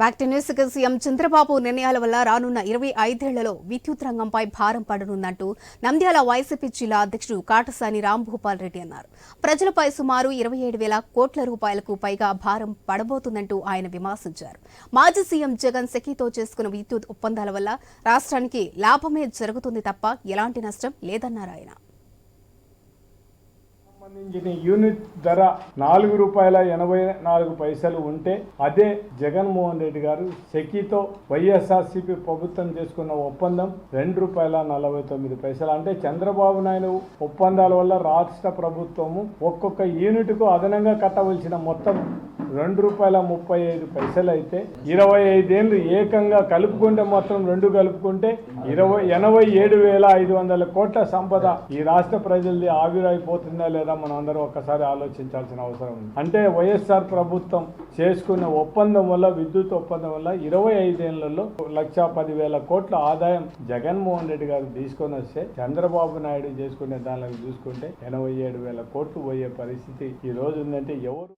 Back to news CM Chandrababu నిర్ణయాల వల్ల రానున్న ఇరవై ఐదేళ్ళలో విద్యుత్ రంగంపై భారం పడనుందంటూ నంద్యాల వైసీపీ జిల్లా అధ్యక్షుడు కాటసాని రాంభూపాల్ రెడ్డి అన్నారు. ప్రజలపై సుమారు ఇరవై ఏడు వేల కోట్ల రూపాయలకు పైగా భారం పడబోతుందంటూ ఆయన విమర్శించారు. మాజీ సీఎం జగన్ సెకీతో చేసుకున్న విద్యుత్ ఒప్పందాల వల్ల రాష్ట్రానికి లాభమే జరుగుతుంది తప్ప ఎలాంటి నష్టం లేదన్నారు ఆయన. సంబంధించిన యూనిట్ ధర నాలుగు రూపాయల ఎనభై నాలుగు పైసలు ఉంటే అదే జగన్మోహన్ రెడ్డి గారు సెకీతో వైఎస్ఆర్సీపీ ప్రభుత్వం చేసుకున్న ఒప్పందం రెండు రూపాయల నలభై తొమ్మిది పైసలు. అంటే చంద్రబాబు నాయుడు ఒప్పందాల వల్ల రాష్ట్ర ప్రభుత్వము ఒక్కొక్క యూనిట్కు అదనంగా కట్టవలసిన మొత్తం రెండు రూపాయల ముప్పై ఐదు పైసలు అయితే ఇరవై ఐదేళ్ళు ఏకంగా కలుపుకుంటే మొత్తం రెండు కలుపుకుంటే ఇరవై ఎనభై ఏడు వేల ఐదు వందల కోట్ల సంపద ఈ రాష్ట్ర ప్రజలది ఆవిరైపోతుందా లేదా మనం అందరం ఒక్కసారి ఆలోచించాల్సిన అవసరం ఉంది. అంటే వైఎస్ఆర్ ప్రభుత్వం చేసుకున్న ఒప్పందం వల్ల విద్యుత్ ఒప్పందం వల్ల ఇరవై ఐదేళ్ళలో లక్ష పదివేల కోట్ల ఆదాయం జగన్మోహన్ రెడ్డి గారు తీసుకొని వస్తే చంద్రబాబు నాయుడు చేసుకునే దానిలో చూసుకుంటే ఎనభై ఏడు వేల కోట్లు పోయే పరిస్థితి ఈ రోజు ఉందంటే ఎవరు